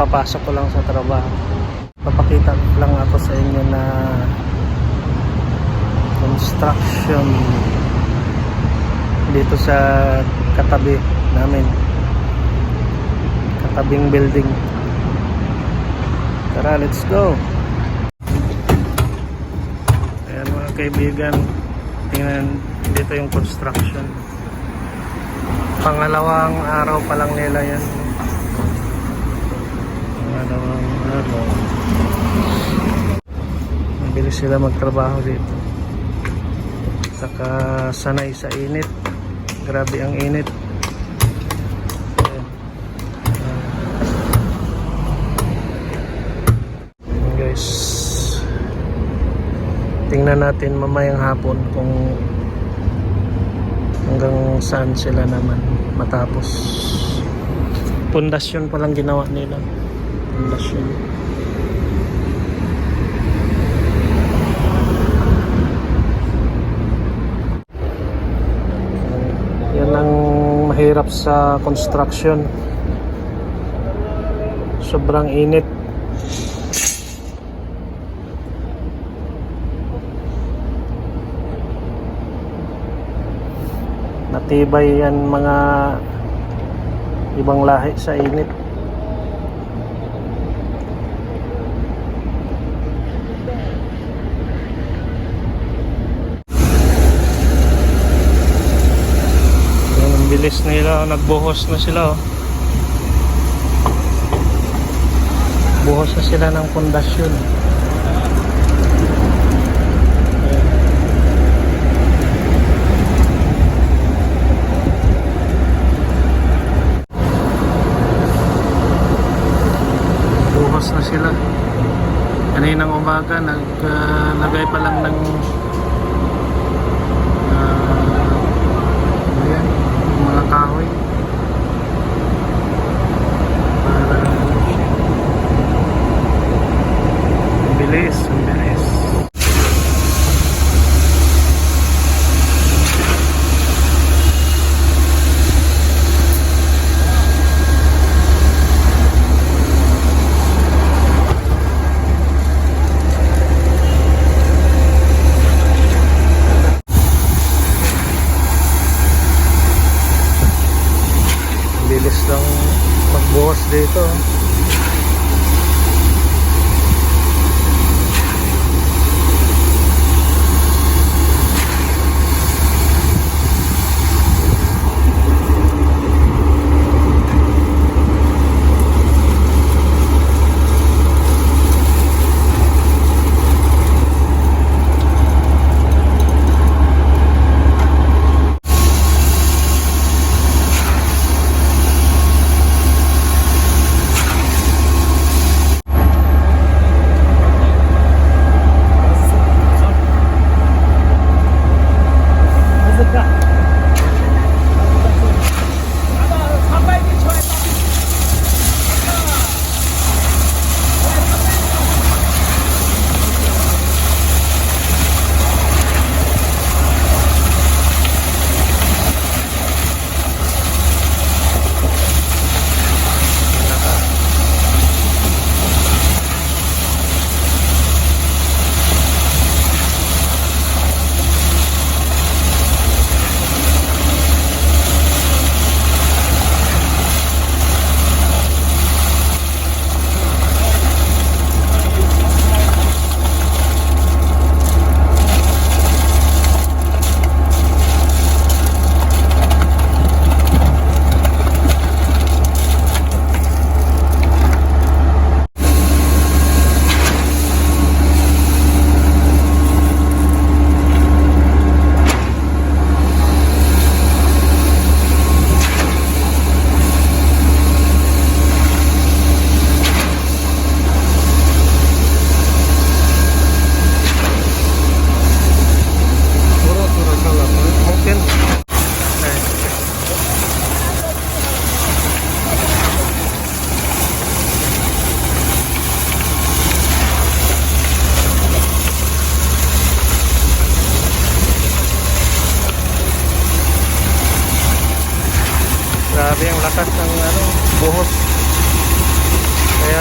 Kapapasok ko lang sa trabaho. Papakita lang ako sa inyo na construction dito sa katabi namin. Katabing building. Tara, let's go! Ayan mga kaibigan, tingnan dito yung construction. Pangalawang araw pa lang nila yan. Pangalawang araw. Mabilis sila magtrabaho dito. Saka sanay sa init. Grabe ang init. Guys tingnan natin mamayang hapon kung hanggang saan sila naman matapos pundasyon pa lang ginawa nila pundasyon yan ang mahirap sa construction. Sobrang init. Natibay yan mga ibang lahi sa init bilis nila nagbuhos na sila oh. buhos na sila ng pundasyon. Buhos na sila. Kaninang umaga naglagay pa lang ng uh, ayan, mga kahoy para ang bilis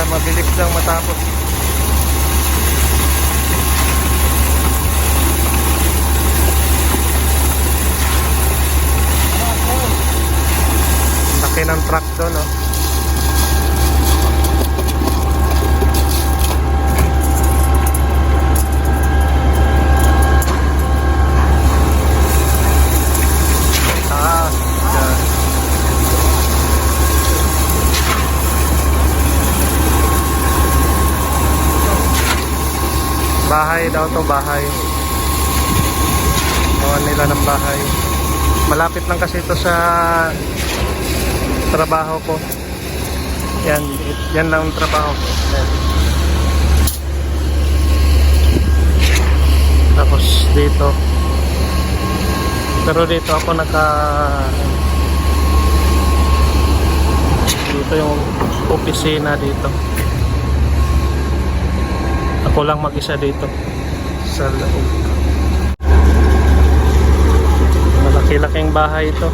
Mabilis lang matapos. Laki ng truck doon, no? Taas. Yan. Bahay daw to, bahay. Gawa nila ng bahay. Malapit lang kasi ito sa trabaho ko. Yan, yan lang ang trabaho ko. Yan. Tapos dito. Pero dito ako naka dito yung opisina dito. Ako lang mag-isa dito sa loob. Malaki-laking bahay ito.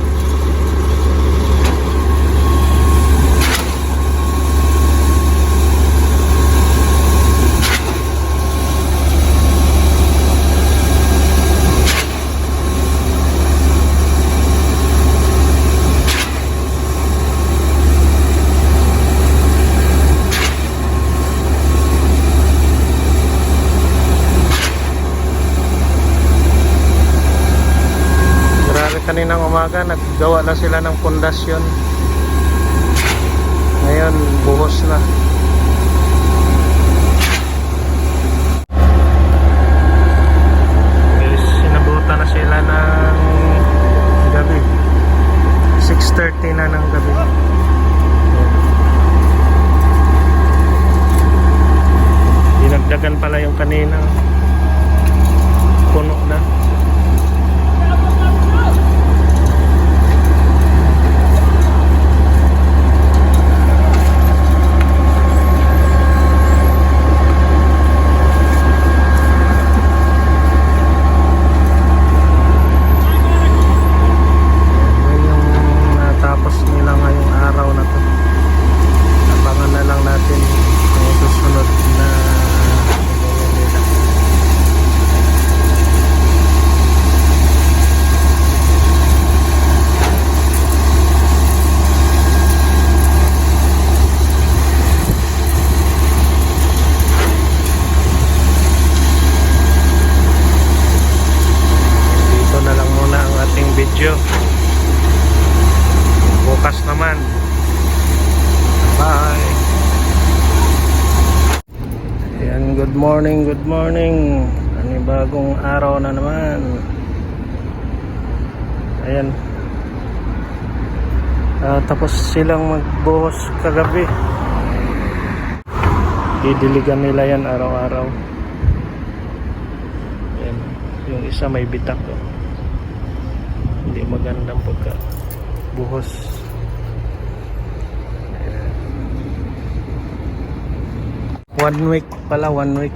Grabe kaninang umaga, naggawa na sila ng pundasyon. Ngayon, buhos na. Guys, sinabutan na sila ng gabi. 6.30 na ng gabi. Dinagdagan pala yung kanina. Puno na. Yan yung natapos nila ngayong araw na to. Abangan na lang natin ang susunod na gagawin nila. Dito na lang muna ang ating video. Bukas naman. Bye. Ayan, good morning, good morning. Anibagong araw na naman. Ayan. Ah, tapos silang magbuhos kagabi. Didiligan nila yan araw-araw. Ayan. Yung isa may bitak. Oh. Hindi magandang pagka buhos. One week pala, one week.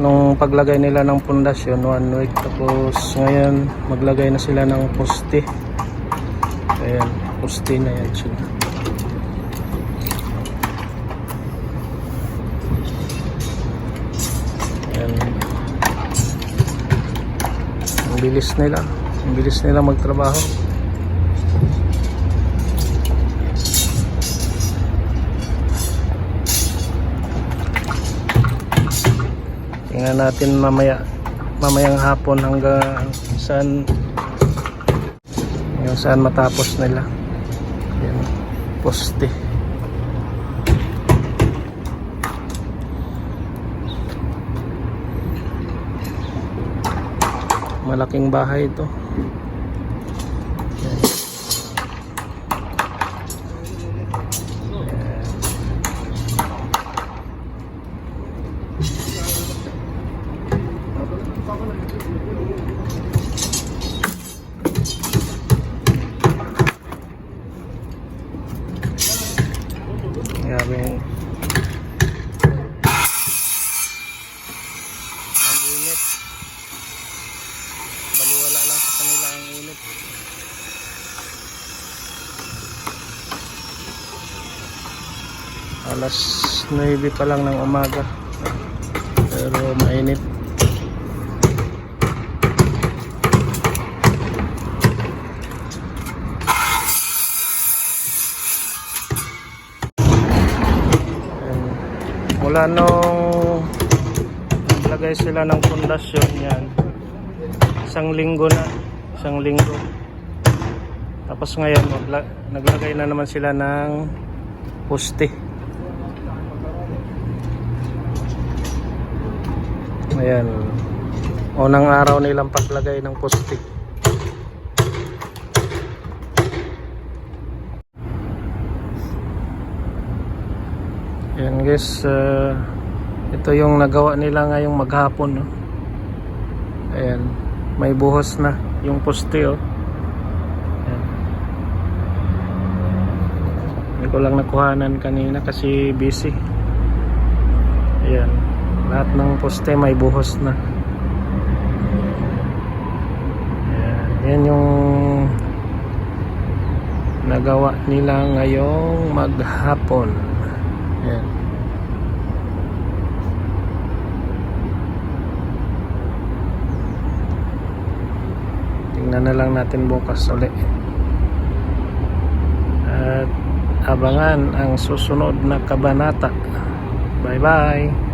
Nung paglagay nila ng pundasyon, one week. Tapos ngayon, maglagay na sila ng poste. Ayan, poste na yan sila. Ayan. Ang bilis nila. Ang bilis nila magtrabaho. Tingnan natin mamaya mamayang hapon hanggang saan yung saan matapos nila. Yan, poste. Malaking bahay ito. Alas 9 pa lang ng umaga. Pero mainit. Mula nung naglagay sila ng pundasyon yan, isang linggo na, isang linggo. Tapos ngayon, naglagay na naman sila ng poste. Ayan. Unang araw nilang paglagay ng poste. Ayan guys, uh, ito yung nagawa nila ngayong maghapon. No? Ayan, may buhos na yung poste oh. Hindi ko lang nakuhanan kanina kasi busy. Ayan, lahat ng poste may buhos na. Yan yung nagawa nila ngayong maghapon. Ayan. Tingnan na lang natin bukas ulit. At abangan ang susunod na kabanata. Bye bye.